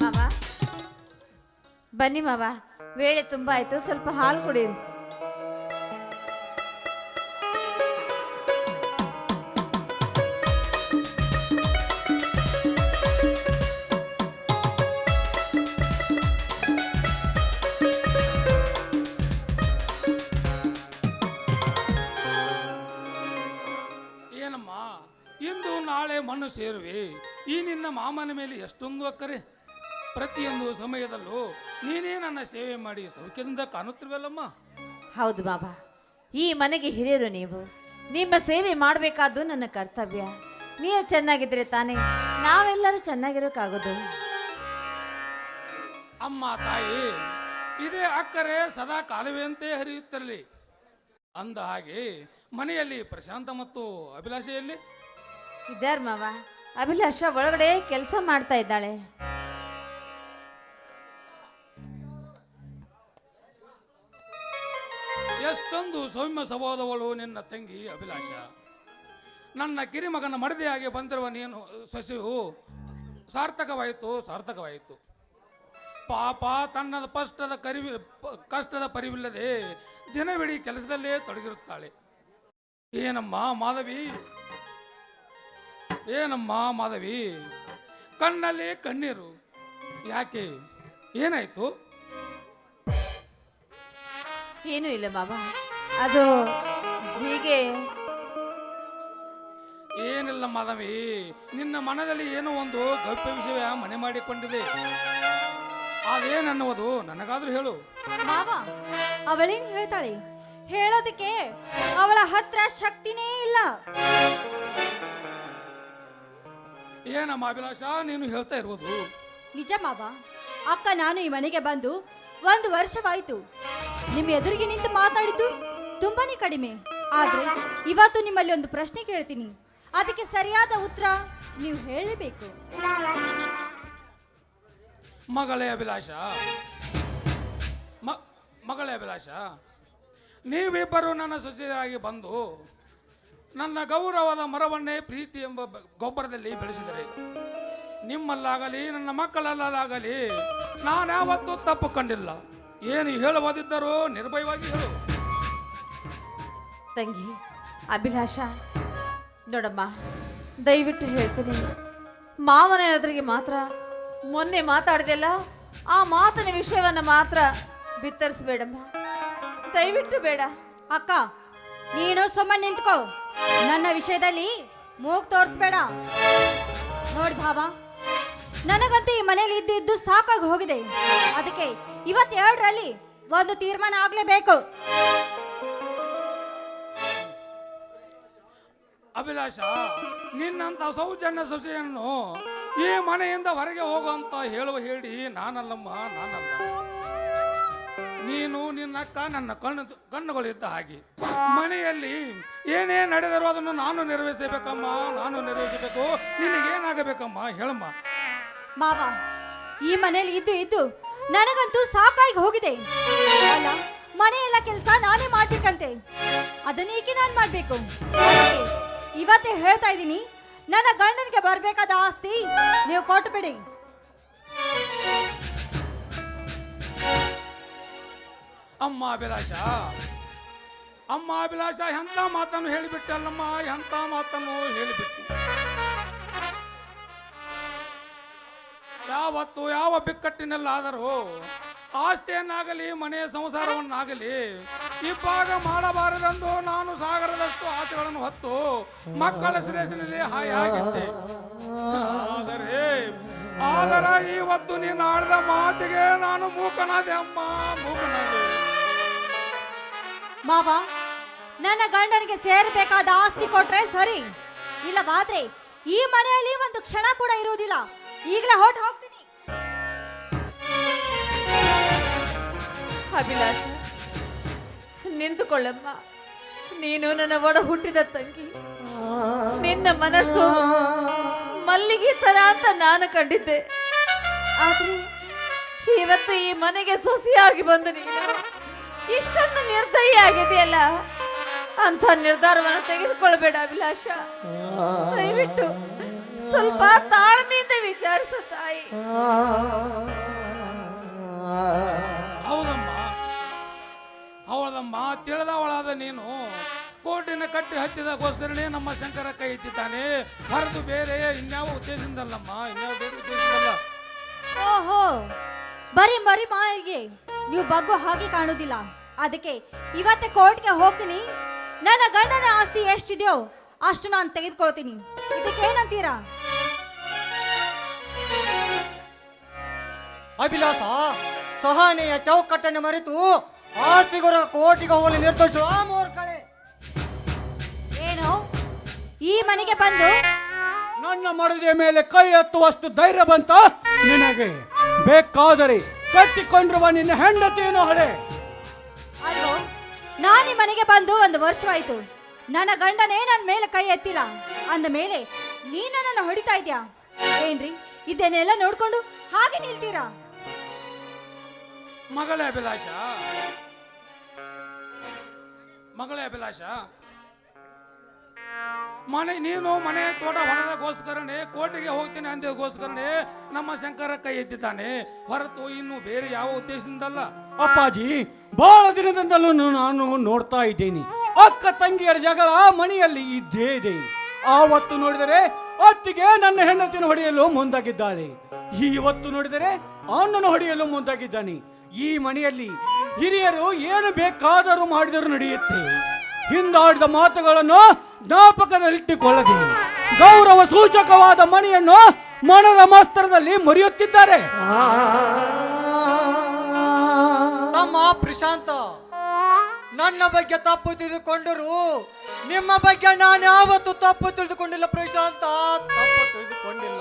ಮಾವ ಬನ್ನಿ ಮಾವ ವೇಳೆ ತುಂಬಾ ಆಯ್ತು, ಸ್ವಲ್ಪ ಹಾಲು ಕುಡಿಯಿರಿ ಏನಮ್ಮ, ಇಂದು ನಾಳೆ ಮಣ್ಣು ಸೇರುವೆ. ಈ ನಿನ್ನ ಮಾಮನ ಮೇಲೆ ಎಷ್ಟೊಂದು ಅಕ್ಕರೆ ಪ್ರತಿಯೊಂದು ಸಮಯದಲ್ಲೂ ನೀನೇ ನನ್ನ ಸೇವೆ ಮಾಡಿ ಸೌಖ್ಯದಿಂದ ಕಾಣುತ್ತಿರುವಲ್ಲಮ್ಮ. ಹೌದು ಬಾಬಾ. ಈ ಮನೆಗೆ ಹಿರಿಯರು ನೀವು. ನಿಮ್ಮ ಸೇವೆ ಮಾಡಬೇಕಾದ್ದು ನನ್ನ ಕರ್ತವ್ಯ. ನೀವು ಚೆನ್ನಾಗಿದ್ರೆ ತಾನೇ ನಾವೆಲ್ಲರೂ ಚೆನ್ನಾಗಿರೋಕ್ಕಾಗೋದು. ಅಮ್ಮ ತಾಯಿ ಇದೇ ಅಕ್ಕರೆ ಸದಾ ಕಾಲುವೆಯಂತೆ ಹರಿಯುತ್ತಿರಲಿ. ಅಂದ ಹಾಗೆ ಮನೆಯಲ್ಲಿ ಪ್ರಶಾಂತ ಮತ್ತು ಅಭಿಲಾಷೆಯಲ್ಲಿ ಇದ್ದಾರ ಮಾವ. ಅಭಿಲಾಷ ಒಳಗಡೆ ಕೆಲಸ ಮಾಡ್ತಾ ಇದ್ದಾಳೆ. ಎಷ್ಟೊಂದು ಸೌಮ್ಯ ಸ್ವಭಾವದವಳು ನಿನ್ನ ತಂಗಿ ಅಭಿಲಾಷ. ನನ್ನ ಕಿರಿಮಗನ ಮಡದಿಯಾಗಿ ಬಂದಿರುವ ನೀನು ಸಸಿವು ಸಾರ್ಥಕವಾಯಿತು ಸಾರ್ಥಕವಾಯಿತು. ಪಾಪ ತನ್ನದ ಪಷ್ಟದ ಕರಿವಿ, ಕಷ್ಟದ ಪರಿವಿಲ್ಲದೆ ದಿನವಿಡೀ ಕೆಲಸದಲ್ಲೇ ತೊಡಗಿರುತ್ತಾಳೆ. ಏನಮ್ಮ ಮಾಧವಿ? ಏನಮ್ಮ ಮಾಧವಿ? ಕಣ್ಣಲ್ಲಿ ಕಣ್ಣೀರು. ಯಾಕೆ? ಏನಾಯ್ತು? ಏನೂ ಇಲ್ಲ ಬಾಬಾ. ಅದು ಹೀಗೆ. ಏನಿಲ್ಲ ಮಾಧವಿ ನಿನ್ನ ಮನದಲ್ಲಿ ಏನೋ ಒಂದು ಗೌಪ್ಯ ವಿಷಯ ಮನೆ ಮಾಡಿಕೊಂಡಿದೆ. ಅದೇನನ್ನುವುದು ನನಗಾದ್ರೂ ಹೇಳು. ಬಾಬಾ ಅವಳೇನ್ ಹೇಳ್ತಾಳೆ? ಹೇಳೋದಕ್ಕೆ ಅವಳ ಹತ್ರ ಶಕ್ತಿನೇ ಇಲ್ಲ. ಏನಮ್ಮ ಅಭಿಲಾಷ ನೀನು ಹೇಳ್ತಾ ಇರ್ಬೋದು ನಿಜ ಬಾಬಾ ಅಕ್ಕ ನಾನು ಈ ಮನೆಗೆ ಬಂದು ಒಂದು ವರ್ಷವಾಯ್ತು. ನಿಮ್ಮ ಎದುರಿಗೆ ನಿಂತು ಮಾತಾಡಿದ್ದು ತುಂಬಾನೇ ಕಡಿಮೆ. ಆದ್ರೆ ಇವತ್ತು ನಿಮ್ಮಲ್ಲಿ ಒಂದು ಪ್ರಶ್ನೆ ಕೇಳ್ತೀನಿ. ಅದಕ್ಕೆ ಸರಿಯಾದ ಉತ್ತರ ನೀವು ಹೇಳಬೇಕು. ಮಗಳೇ ಅಭಿಲಾಷ. ಮಗಳೇ ಅಭಿಲಾಷ, ನೀವಿಬ್ಬರು ನನ್ನ ಸೊಸೆಯಾಗಿ ಬಂದು ನನ್ನ ಗೌರವದ ಮರವನ್ನೇ ಪ್ರೀತಿ ಎಂಬ ಗೊಬ್ಬರದಲ್ಲಿ ಬೆಳೆಸಿದರೆ ನಿಮ್ಮಲ್ಲಾಗಲಿ, ನನ್ನ ಮಕ್ಕಳಲ್ಲಾಗಲಿ ನಾನ್ಯಾವತ್ತೂ ತಪ್ಪು ಕಂಡಿಲ್ಲ. ಏನು ಹೇಳುವುದಿದ್ದರೂ ನಿರ್ಭಯವಾಗಿ ಹೇಳು. ತಂಗಿ ಅಭಿಲಾಷ ನೋಡಮ್ಮ ದಯವಿಟ್ಟು ಹೇಳ್ತೀನಿ ಮಾವನ ಎದುರಿಗೆ ಮಾತ್ರ ಮೊನ್ನೆ ಮಾತಾಡಿದೆಲ್ಲ ಆ ಮಾತಿನ ವಿಷಯವನ್ನು ಮಾತ್ರ ಬಿತ್ತರಿಸಬೇಡಮ್ಮ. ದಯವಿಟ್ಟು ಬೇಡ. ಅಕ್ಕ ನೀನು ಸುಮ್ಮನೆ ನಿಂತ್ಕೋ. ನನ್ನ ವಿಷಯದಲ್ಲಿ ಮೂಗ್ ತೋರಿಸ್ಬೇಡ. ನೋಡಿ ಭಾವ ನನಗಂತೂ ಈ ಮನೇಲಿ ಇದ್ದು ಇದ್ದು ಸಾಕಾಗಿ ಹೋಗಿದೆ. ಅದಕ್ಕೆ ಇವತ್ತೆರಡರಲ್ಲಿ ಒಂದು ತೀರ್ಮಾನ ಆಗ್ಲೇಬೇಕು. ಅಭಿಲಾಷ ನಿನ್ನಂತ ಸೌಜನ್ಯ ಸೊಸೆಯನ್ನು ಈ ಮನೆಯಿಂದ ಹೊರಗೆ ಹೋಗುವಂತ ಹೇಳುವ ಹೇಳಿ ನಾನಲ್ಲಮ್ಮ ನಾನಲ್ಲ. ನೀನು ನಿನ್ನಕ್ಕ ನನ್ನ ಕಣ್ಣು ಕಣ್ಣುಗಳಿದ್ದ ಹಾಗೆ ಮನೆಯಲ್ಲಿ ಏನೇ ನಡೆದರೂ ಅದನ್ನು ನಾನು ನೆರವೇರಿಸಬೇಕಮ್ಮ ನಾನು ನೆರವೇರಿಸಬೇಕು. ನಿನಗೇನಾಗಬೇಕಮ್ಮ? ಹೇಳಮ್ಮ. ಮಾವ ಈ ಮನೇಲಿ ಇದ್ದು ಇದ್ದು ನನಗಂತೂ ಸಾಕಾಗಿ ಹೋಗಿದೆ. ಅಲ್ಲ, ಮನೆಯೆಲ್ಲ ಕೆಲಸ ನಾನೇ ಮಾಡ್ಬೇಕಂತೆ ಅದನ್ನೇಕೆ ನಾನು ಮಾಡ್ಬೇಕು. ಇವತ್ತೇ ಹೇಳ್ತಾ ಇದ್ದೀನಿ, ನನ್ನ ಗಂಡನಿಗೆ ಬರಬೇಕಾದ ಆಸ್ತಿ ನೀವು ಕೊಟ್ಟುಬಿಡಿ ಅಮ್ಮ ಅಭಿಲಾಷ ಅಮ್ಮ ಅಭಿಲಾಷ ಎಂಥ ಮಾತನ್ನು ಹೇಳಿಬಿಟ್ಟಲ್ಲಮ್ಮ ಎಂಥ ಮಾತನ್ನು ಹೇಳಿಬಿಟ್ಟು? ಯಾವತ್ತು ಯಾವ ಬಿಕ್ಕಟ್ಟಿನಲ್ಲಾದರೂ ಆಸ್ತಿಯನ್ನಾಗಲಿ, ಮನೆಯ ಸಂಸಾರವನ್ನಾಗಲಿ ಇಬ್ಬಾಗ ಮಾಡಬಾರದೆಂದು ನಾನು ಸಾಗರದಷ್ಟು ಆಸೆಗಳನ್ನು ಹೊತ್ತು ಮಕ್ಕಳ ಶ್ರೇಷ್ಠನಲ್ಲಿ ಹಾಯಾಗಿದ್ದೆ ಆದರೆ ಆದರೆ ಇವತ್ತು ನೀನು ಆಡಿದ ಮಾತಿಗೆ ನಾನು ಮೂಕನಾದೆ ಅಮ್ಮ, ಮೂಕನಾದೆ. ಮಾವ, ನನ್ನ ಗಂಡನಿಗೆ ಸೇರಬೇಕಾದ ಆಸ್ತಿ ಕೊಟ್ರೆ ಸರಿ. ಇಲ್ಲವಾದ್ರೆ ಈ ಮನೆಯಲ್ಲಿ ಒಂದು ಕ್ಷಣ ಕೂಡ ಇರುವುದಿಲ್ಲ. ಈಗಲೇ ಹೊಟ್ಟು ಹೋಗ್ತೀನಿ. ಅಭಿಲಾಷ, ನಿಂತುಕೊಳ್ಳಮ್ಮ. ನೀನು ನನ್ನ ಒಡ ಹುಟ್ಟಿದ ತಂಗಿ. ನಿನ್ನ ಮನಸ್ಸು ಮಲ್ಲಿಗೆ ತರ ಅಂತ ನಾನು ಕಂಡಿದ್ದೆ. ಆದ್ರೆ ಇವತ್ತು ಈ ಮನೆಗೆ ಸೊಸೆಯಾಗಿ ಬಂದು ನೀನು ಇಷ್ಟೊಂದು ನಿರ್ದಯಿ ಆಗಿದೆಯಲ್ಲ ಅಂತ ನಿರ್ಧಾರವನ್ನು ತೆಗೆದುಕೊಳ್ಬೇಡ ಅಭಿಲಾಷ. ದಯವಿಟ್ಟು ಸ್ವಲ್ಪ ತಾಳ್ಮೆಯಿಂದ ವಿಚಾರಿಸು ತಾಯಿ. ಹೌದಮ್ಮ. ಹೌದಮ್ಮ ತಿಳಿದವಳಾದ ನೀನು. ಕೋಟಿನ ಕಟ್ಟಿ ಹತ್ತಿದಗೋಸ್ಕರನೇ ನಮ್ಮ ಶಂಕರ ಕೈ ಇಟ್ಟಿದ್ದಾನೆ ಹರಿದು ಬೇರೆ ಇನ್ಯಾವ ಉದ್ದೇಶದಿಂದಲ್ಲಮ್ಮ? ಇನ್ಯಾವ ಬೇರೆ ಉದ್ದೇಶದಿಂದಲ್ಲ ಓಹೋ ಬರೀ ಮರಿ ಮಾಯಿಗೆ ನೀವು ಬಗ್ಗು ಹಾಗೆ ಕಾಣುದಿಲ್ಲ. ಅದಕ್ಕೆ ಇವತ್ತೇ ಕೋರ್ಟ್ಗೆ ಹೋಗ್ತೀನಿ. ನನ್ನ ಗಂಡನ ಆಸ್ತಿ ಎಷ್ಟಿದೆಯೋ ಅಷ್ಟು ನಾನು ತೆಗೆದುಕೊಳ್ತೀನಿ. ಇದಕ್ಕೆ ಅಭಿಲಾಷ ಸಹನೆಯ ಚೌಕಟ್ಟನ್ನು ಮರೆತು ಆಸ್ತಿಗೊರ ಕೋಟಿಗೆ ಹೋಗಲು ನಿರ್ಧರಿಸು. ಆ ಮೂರ್ಖಳೆ ಏನು? ಈ ಮನೆಗೆ ಬಂದು? ನನ್ನ ಮಡದಿಯ ಮೇಲೆ ಕೈ ಎತ್ತುವಷ್ಟು ಧೈರ್ಯ ಬಂತ? ನಿನಗೆ ಬೇಕಾದರೆ ಕಟ್ಟಿಕೊಂಡಿರುವ ನಿನ್ನ ಹೆಂಡತಿಯನ್ನು ಹಳೆ ಅಲ್ವೋ ನಾನು ಈ ಮನೆಗೆ ಬಂದು ಒಂದು ವರ್ಷವಾಯ್ತು. ನನ್ನ ಗಂಡನೇ ನನ್ನ ಮೇಲೆ ಕೈ ಎತ್ತಿಲ್ಲ. ಅಂದ ಮೇಲೆ ನೀನು ನನ್ನ ಹೊಡಿತಾ ಇದ್ಯಾ? ಏನ್ರಿ ಇದನ್ನೆಲ್ಲ ನೋಡ್ಕೊಂಡು ಹಾಗೆ ನಿಲ್ತೀರಾ? ಮಗಳೇ ಅಭಿಲಾಷ? ಮಗಳೇ ಅಭಿಲಾಷ? ಮನೆ ನೀನು, ಮನೆ ತೋಟ, ಹೊಲದಗೋಸ್ಕರನೇ ಕೋಟೆಗೆ ಹೋಗ್ತೀನಿ ಅಂದಗೋಸ್ಕರನೇ ನಮ್ಮ ಶಂಕರ ಕೈ ಎತ್ತಿದ್ದಾನೆ. ಹೊರತು ಇನ್ನು ಬೇರೆ ಯಾವ ಉದ್ದೇಶದಿಂದಲ್ಲ. ಅಪ್ಪಾಜಿ, ಬಹಳ ದಿನದಿಂದಲೂ ನಾನು ನೋಡ್ತಾ ಇದ್ದೀನಿ. ಅಕ್ಕ ತಂಗಿಯರ ಜಗಳ ಮನೆಯಲ್ಲಿ ಇದ್ದೇ ಇದೆ. ಆವತ್ತು ನೋಡಿದರೆ ಅತ್ತಿಗೆ ನನ್ನ ಹೆಂಡತಿನ ಹೊಡೆಯಲು ಮುಂದಾಗಿದ್ದಾಳೆ. ಇವತ್ತು ನೋಡಿದರೆ ಅಣ್ಣನ ಹೊಡೆಯಲು ಮುಂದಾಗಿದ್ದಾನೆ. ಈ ಮನೆಯಲ್ಲಿ ಹಿರಿಯರು ಏನು ಬೇಕಾದರೂ ಮಾಡಿದರೂ ನಡೆಯುತ್ತೆ. ಹಿಂದಾಡಿದ ಮಾತುಗಳನ್ನು ಜ್ಞಾಪಕದಲ್ಲಿಟ್ಟುಕೊಳ್ಳದೆ ಗೌರವ ಸೂಚಕವಾದ ಮನೆಯನ್ನು ಮನದ ಮಾಸ್ತರದಲ್ಲಿ ಮರೆಯುತ್ತಿದ್ದಾರೆ. ತಮ್ಮ ಪ್ರಶಾಂತ, ನನ್ನ ಬಗ್ಗೆ ತಪ್ಪು ತಿಳಿದುಕೊಂಡರು. ನಿಮ್ಮ ಬಗ್ಗೆ ನಾನು ಯಾವತ್ತು ತಪ್ಪು ತಿಳಿದುಕೊಂಡಿಲ್ಲ ಪ್ರಶಾಂತ. ತಪ್ಪು ತಿಳಿದುಕೊಂಡಿಲ್ಲ.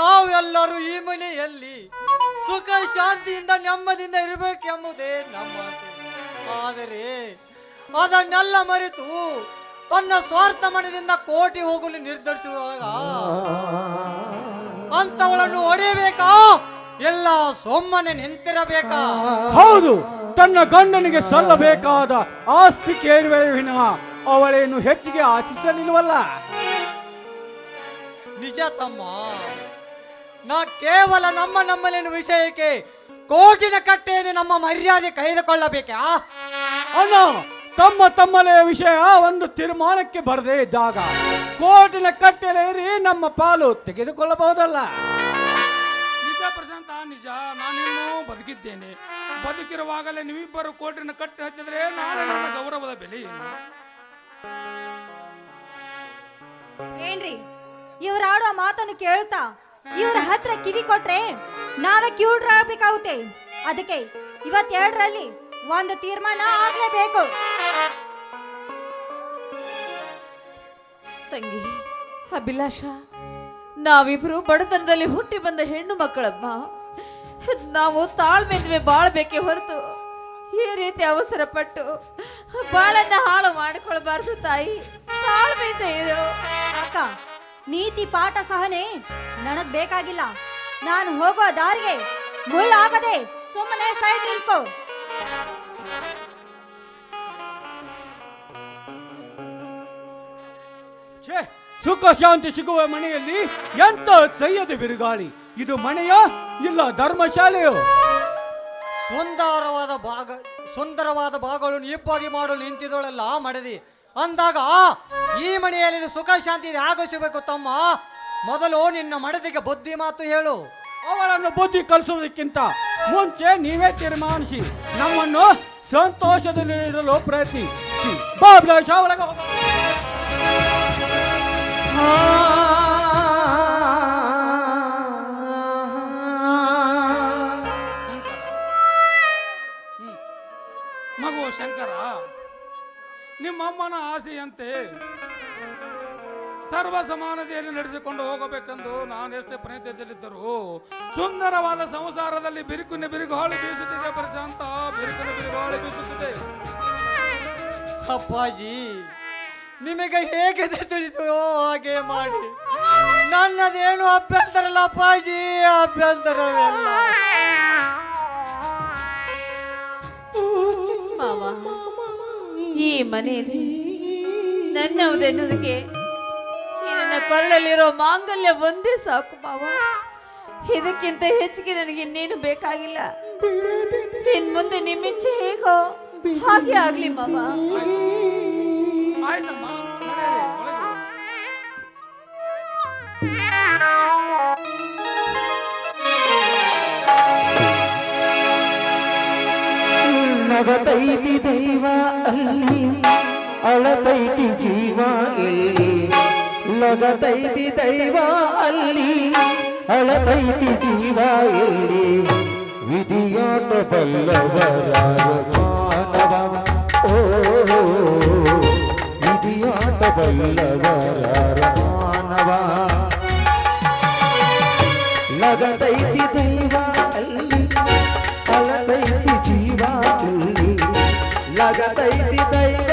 ನಾವೆಲ್ಲರೂ ಈ ಮನೆಯಲ್ಲಿ ಸುಖ ಶಾಂತಿಯಿಂದ ನೆಮ್ಮದಿಯಿಂದ ಇರಬೇಕೆಂಬುದೇ ನಮ್ಮ. ಆದರೆ ಅದನ್ನೆಲ್ಲ ಮರೆತು ತನ್ನ ಸ್ವಾರ್ಥ ಮನದಿಂದ ಕೋಟಿ ಹೋಗಲು ನಿರ್ಧರಿಸುವಾಗ ಅಂತವಳನ್ನು ಹೊಡೆಯಬೇಕಾ? ಎಲ್ಲ ಸೊಮ್ಮನೆ ನಿಂತಿರಬೇಕಾ? ಹೌದು ತನ್ನ ಗಂಡನಿಗೆ ಸಲ್ಲಬೇಕಾದ ಆಸ್ತಿ ಕೇಳುವೆ ವಿನಃ ಅವಳೇನು ಹೆಚ್ಚಿಗೆ ಆಶಿಸಲಿಲ್ವಲ್ಲ? ನಿಜ ತಮ್ಮ ನಾ ಕೇವಲ ನಮ್ಮ ನಮ್ಮಲ್ಲಿನ ವಿಷಯಕ್ಕೆ ಕೋಟಿನ ಕಟ್ಟೆಯನ್ನು ನಮ್ಮ ಮರ್ಯಾದೆ ಕೈದುಕೊಳ್ಳಬೇಕಾ ಅಣ್ಣ ತಮ್ಮ ತಮ್ಮಲೆಯ ವಿಷಯ ಒಂದು ತೀರ್ಮಾನಕ್ಕೆ ಬರದೇ ಇದ್ದಾಗ ಕೋಟಿನ ಕಟ್ಟೆಲೇರಿ ನಮ್ಮ ಪಾಲು ತೆಗೆದುಕೊಳ್ಳಬಹುದಲ್ಲ? ನಿಜ ಪ್ರಶಾಂತ ನಿಜ. ನಾನಿನ್ನೂ ಬದುಕಿದ್ದೇನೆ. ಬದುಕಿರುವಾಗಲೇ ನೀವಿಬ್ಬರು ಕೋಟಿನ ಕಟ್ಟಿ ಹಚ್ಚಿದ್ರೆ ನಾಳೆ ನನ್ನ ಗೌರವದ ಬೆಲೆ ಏನು? ಏನ್ರಿ ಇವ್ರು ಆಡೋ ಮಾತನ್ನು ಕೇಳ್ತಾ ಇವ್ರ ಹತ್ರ ಕಿವಿ ಕೊಟ್ರೆ ನಾವೇ ಕ್ಯೂಡ್ರ್ ಆಗ್ಬೇಕಾಗುತ್ತೆ. ಅದಕ್ಕೆ ಇವತ್ತೆರಡರಲ್ಲಿ ಒಂದು ತೀರ್ಮಾನ ಆಗ್ಲೇಬೇಕು. ತಂಗಿ ಅಭಿಲಾಷ ನಾವಿಬ್ರು ಬಡತನದಲ್ಲಿ ಹುಟ್ಟಿ ಬಂದ ಹೆಣ್ಣು ಮಕ್ಕಳಮ್ಮ. ನಾವು ತಾಳ್ಮೆಂದ್ವೆ ಬಾಳ್ಬೇಕೆ ಹೊರತು ಈ ರೀತಿ ಅವಸರ ಪಟ್ಟು ಬಾಳನ್ನ ಹಾಳು ಮಾಡಿಕೊಳ್ಬಾರ್ದು ತಾಯಿ. ತಾಳ್ಮೆಯಿಂದ ಇರು. ಅಕ್ಕ ನೀತಿ ಪಾಠ ಸಹನೆ. ನನಗ್ ಬೇಕಾಗಿಲ್ಲ. ನಾನು ಹೋಗೋ ದಾರಿಗೆ ಮುಳ್ಳಾಗದೆ ಸುಮ್ಮನೆ ಸೈಡ್ ನಿಲ್ಕೋ ಛೇ ಸುಖ ಶಾಂತಿ ಸಿಗುವ ಮನೆಯಲ್ಲಿ ಎಂತ ಸೈಯದ ಬಿರುಗಾಳಿ? ಇದು ಮನೆಯ ಇಲ್ಲ ಧರ್ಮಶಾಲೆಯೋ? ಸುಂದರವಾದ ಭಾಗ ಸುಂದರವಾದ ಭಾಗಗಳನ್ನು ಇಪ್ಪಾಗಿ ಮಾಡಲು ನಿಂತಿದ್ದವಳೆಲ್ಲ ಮಡದಿ. ಅಂದಾಗ ಈ ಮನೆಯಲ್ಲಿ ಸುಖ ಶಾಂತಿ ಆಗಸಿಬೇಕು ತಮ್ಮ ಮೊದಲು ನಿನ್ನ ಮಡದಿಗೆ ಬುದ್ಧಿ ಮಾತು ಹೇಳು ಅವಳನ್ನು ಬುದ್ಧಿ ಕಲಿಸುವುದಕ್ಕಿಂತ ಮುಂಚೆ ನೀವೇ ತೀರ್ಮಾನಿಸಿ ನಮ್ಮನ್ನು ಪ್ರಯತ್ನಿಸಿ ಹೋಗೋಣ. ಶಂಕರ ಹ್ಮ್. ಮಗು ಶಂಕರ ನಿಮ್ಮಮ್ಮನ ಆಸೆಯಂತೆ ಸರ್ವ ಸಮಾನತೆಯಲ್ಲಿ ನಡೆಸಿಕೊಂಡು ಹೋಗಬೇಕೆಂದು ನಾನು ಎಷ್ಟೇ ಪ್ರಯತ್ನದಲ್ಲಿದ್ದರೂ ಸುಂದರವಾದ ಸಂಸಾರದಲ್ಲಿ ಬಿರುಕಿನ ಬಿರುಗಾಳಿ ಹಾಳಿ ಬೀಸುತ್ತಿದೆ ಪ್ರಶಾಂತ ಬಿರುಕಿನ ಬಿರುಗಾಳಿ ಹಾಳಿ ಬೀಸುತ್ತಿದೆ. ಅಪ್ಪಾಜಿ ನಿಮಗೆ ಹೇಗೆ ತಿಳಿದು ಹಾಗೆ ಮಾಡಿ. ನನ್ನದೇನು ಅಭ್ಯಂತರಲ್ಲ ಅಪ್ಪಾಜಿ ಅಭ್ಯಂತರ ಮಾವ. ಈ ಮನೆಯಲ್ಲಿ ನನ್ನವುದೆನ್ನುವುದಕ್ಕೆ ನನ್ನ ಕೊರಳಲ್ಲಿರೋ ಮಾಂಗಲ್ಯ ಒಂದೇ ಸಾಕು ಮಾವ. ಇದಕ್ಕಿಂತ ಹೆಚ್ಚಿಗೆ ನನಗೆ ಇನ್ನೇನು ಬೇಕಾಗಿಲ್ಲ. ಇನ್ ಮುಂದೆ ನಿಮ್ಮಿಚ್ಛೆ ಹೇಗೋ ಹಾಗೆ ಆಗ್ಲಿ ಮಾವ. ಆಯ್ತಮ್ಮ ನಗತೈತಿ ದೈವ ಅಲ್ಲಿ, ಅಳತೈತಿ ಜೀವ ಇಲ್ಲಿ. ಲಗತೈತಿ ದೈವ ಅಲ್ಲಿ, ಅಳತೈತಿ ಜೀವ ಇಲ್ಲಿ. ವಿಧಿಯಾಟ ಬಲ್ಲವರ ಮಾನವ. ಓ ವಿಧಿಯಾಟ ಬಲ್ಲವರ ಮಾನವ. ಲಗತೈತಿ ದೈವ